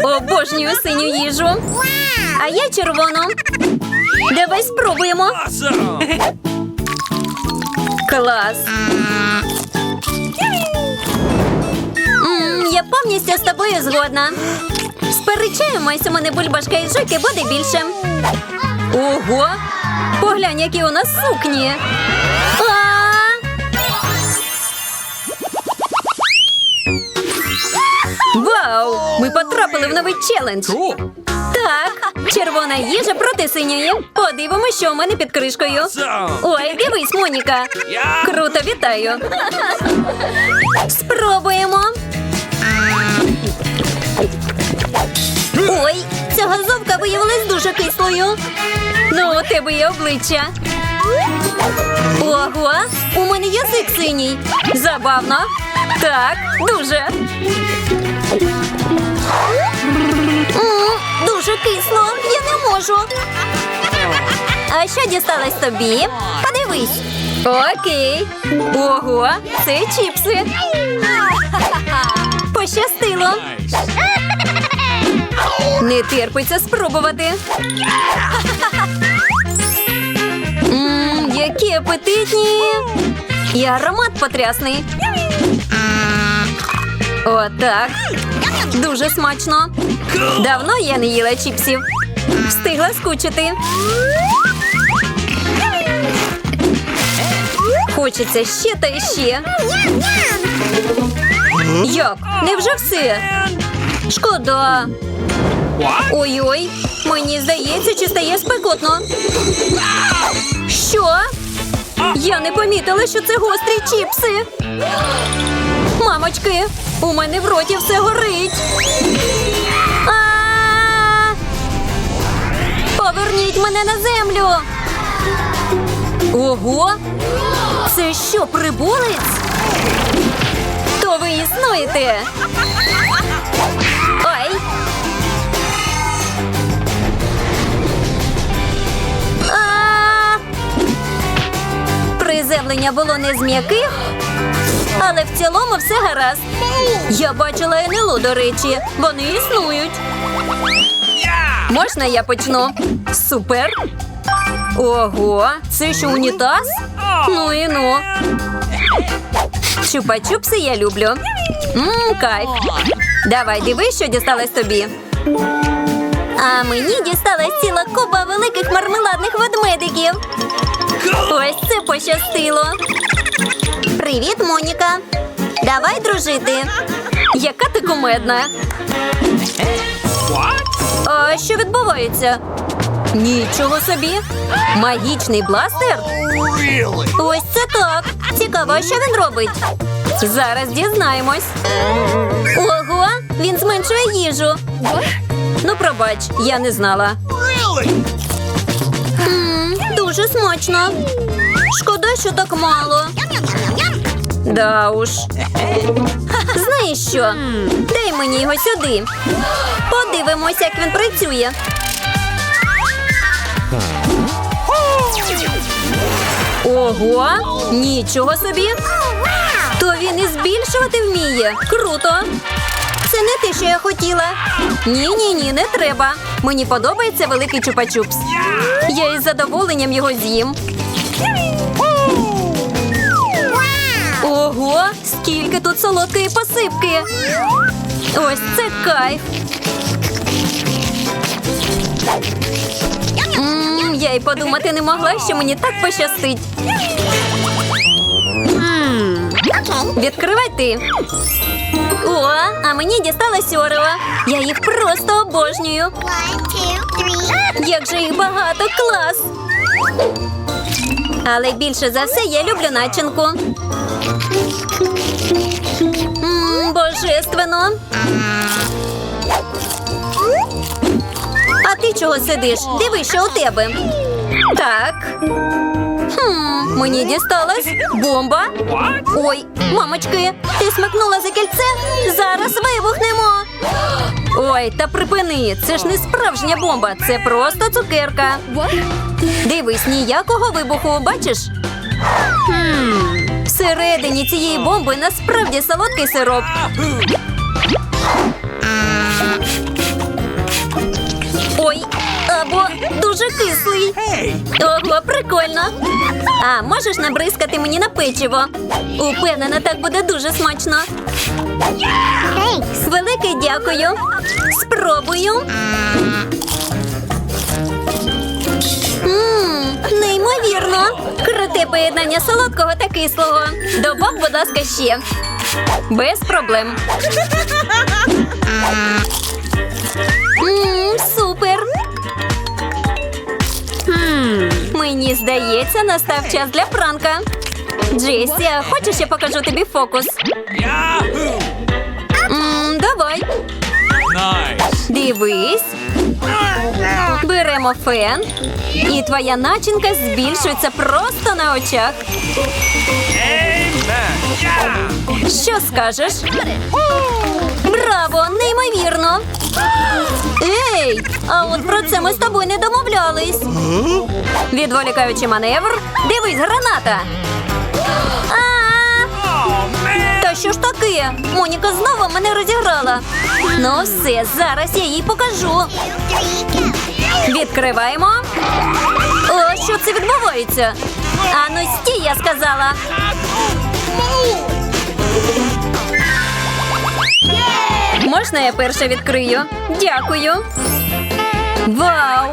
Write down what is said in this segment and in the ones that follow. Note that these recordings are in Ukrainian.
Обожнюю синю їжу. А я червону. Давай спробуємо. Клас. Я повністю з тобою згодна. Сперечаємось, у мене бульбашка і жуки буде більше. Ого! Поглянь, які у нас сукні. А! Вау! Ми потрапили в новий челендж. Так, червона їжа проти синьої. Подивимося, що у мене під кришкою. Ой, дивись, Моніка. Круто, вітаю. Спробуємо. Ой, ця газовка виявилась дуже кислою. Ну, у тебе є обличчя. Ого, у мене язик синій. Забавно. Так, дуже. М, Дуже кисло. Я не можу. А що дісталось тобі? Подивись. Окей. Ого, це чіпси. Пощастило. Не терпиться спробувати. Мм, які апетитні. І аромат потрясний. Отак. Дуже смачно. Давно я не їла чіпсів. Встигла скучити. Хочеться ще та ще. Як? Невже все? Шкода. Ой-ой, мені здається, чи стає спекотно. Що? Я не помітила, що це гострі чіпси. Мамочки, у мене в роті все горить. Поверніть мене на землю. Ого! Це що, прибулець? То ви існуєте? Ой! Приземлення було не з м'яких, але в цілому все гаразд. Я бачила НЛО, до речі, вони існують. Можна я почну? Супер. Ого, це що унітаз? Ну і ну. Чупа-чупси я люблю. Мм, кайф. Давай, дивись, що дісталось тобі. А мені дісталась ціла купа великих мармеладних ведмедиків. Ось це пощастило. Привіт, Моніка. Давай дружити. Яка ти кумедна. А що відбувається? Нічого собі. Магічний бластер? Ось це так. Цікаво, що він робить. Зараз дізнаємось. Ого, він зменшує їжу. Ну, пробач, я не знала. М, дуже смачно. Шкода, що так мало. Да уж. Знаєш що? Дай мені його сюди. Подивимось, як він працює. Ого, нічого собі. То він і збільшувати вміє. Круто. Це не те, що я хотіла. Ні, ні, ні, не треба. Мені подобається великий чупа-чупс. Я із задоволенням його з'їм. Ого, скільки тут солодкої посипки. Ось це кайф. М, я й подумати не могла, що мені так пощастить. Відкривай ти. О, а мені дісталось Орео. Я їх просто обожнюю. Як же їх багато, клас! Але більше за все я люблю начинку. М, божественно. А ти чого сидиш? Дивись, що у тебе. Так. Хм, мені дісталась бомба. Ой, мамочки, ти смикнула за кільце? Зараз вибухнемо. Ой, та припини, це ж не справжня бомба, це просто цукерка. Дивись, ніякого вибуху, бачиш? Всередині цієї бомби насправді солодкий сироп. Ой, або дуже кислий. Ого, прикольно. А можеш набризкати мені на печиво. Упевнена, так буде дуже смачно. Велике дякую. Спробую. Поєднання солодкого та кислого. Добав, будь ласка, ще. Без проблем. Ммм, супер. Мені здається, настав час для пранка. Джесі, хочеш я покажу тобі фокус? Ммм, давай. Дивись. Беремо фен, і твоя начинка збільшується просто на очах. Що скажеш? Браво! Неймовірно! Ей! А от про це ми з тобою не домовлялись. Відволікаючи маневр, дивись, граната. А! Та що ж таке? Моніка знову мене розіграла. Ну все, зараз я їй покажу. Відкриваємо. О, що це відбувається? А ну стій, я сказала. Можна я перша відкрию? Дякую. Вау!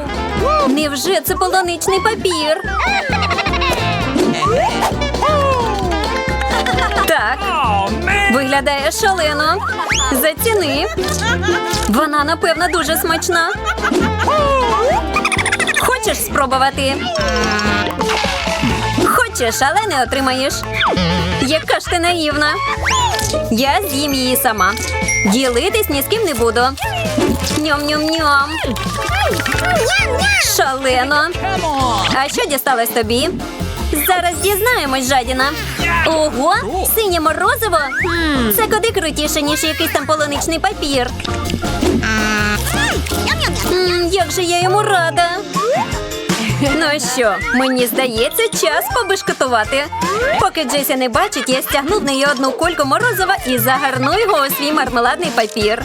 Невже це полоничний папір? Так, Oh! Виглядає шалено. Заціни. Вона, напевно, дуже смачна. Хочеш спробувати? Хочеш, але не отримаєш. Яка ж ти наївна. Я з'їм її сама. Ділитись ні з ким не буду. Ньом-ньом-ньом. Шалено. А що дісталось тобі? Зараз дізнаємось, жадіна. Ого, синє морозиво? Це куди крутіше, ніж якийсь там полуничний папір. Як же я йому рада. Ну що, мені здається, час побишкотувати. Поки Джесі не бачить, я стягну в неї одну кульку морозива і загарну його у свій мармеладний папір.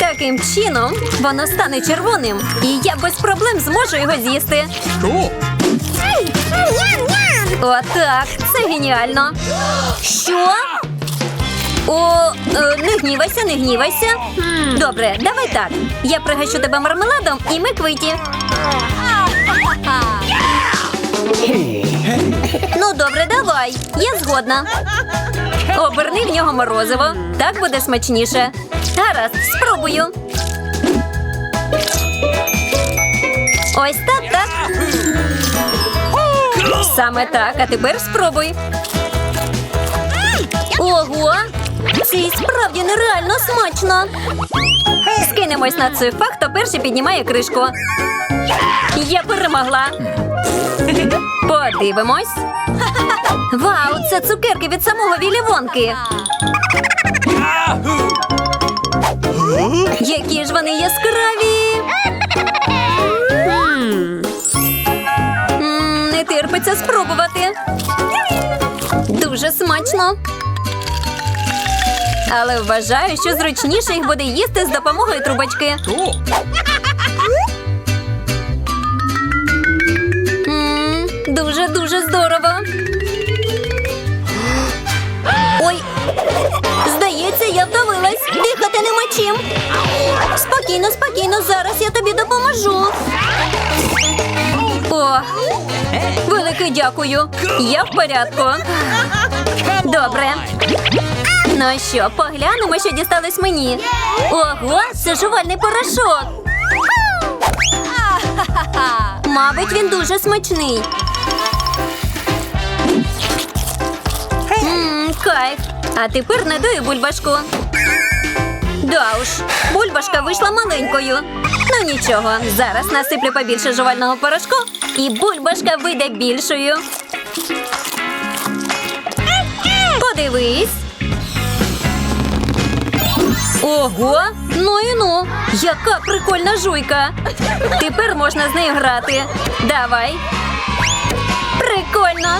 Таким чином воно стане червоним, і я без проблем зможу його з'їсти. Cool! Отак, це геніально. Що? О, е, не гнівайся, не гнівайся. Добре, давай так. Я пригощу тебе мармеладом і ми квиті. Ну, добре, давай. Я згодна. Оберни в нього морозиво. Так буде смачніше. Гаразд, спробую. Ось так. Саме так, а тепер спробуй. Ого! Це справді нереально смачно. Скинемось на цифах, хто перший піднімає кришку. Я перемогла. Подивимось. Вау, це цукерки від самого Вілі Вонки. Які ж вони яскраві. Терпиться спробувати. Дуже смачно. Але вважаю, що зручніше їх буде їсти з допомогою трубочки. Дуже-дуже здорово. Ой, здається, я вдавилась. Дихати нема чим. Спокійно, спокійно, зараз я тобі допоможу. О, велике дякую. Я в порядку. Добре. Ну що, поглянемо, що дісталось мені. Ого, це порошок. Мабуть, він дуже смачний. Мм, кайф. А тепер надую бульбашку. Да уж, бульбашка вийшла маленькою. Ну нічого, зараз насиплю побільше жувального порошку, і бульбашка вийде більшою. Подивись. Ого, ну і ну, яка прикольна жуйка. Тепер можна з нею грати. Давай. Прикольно.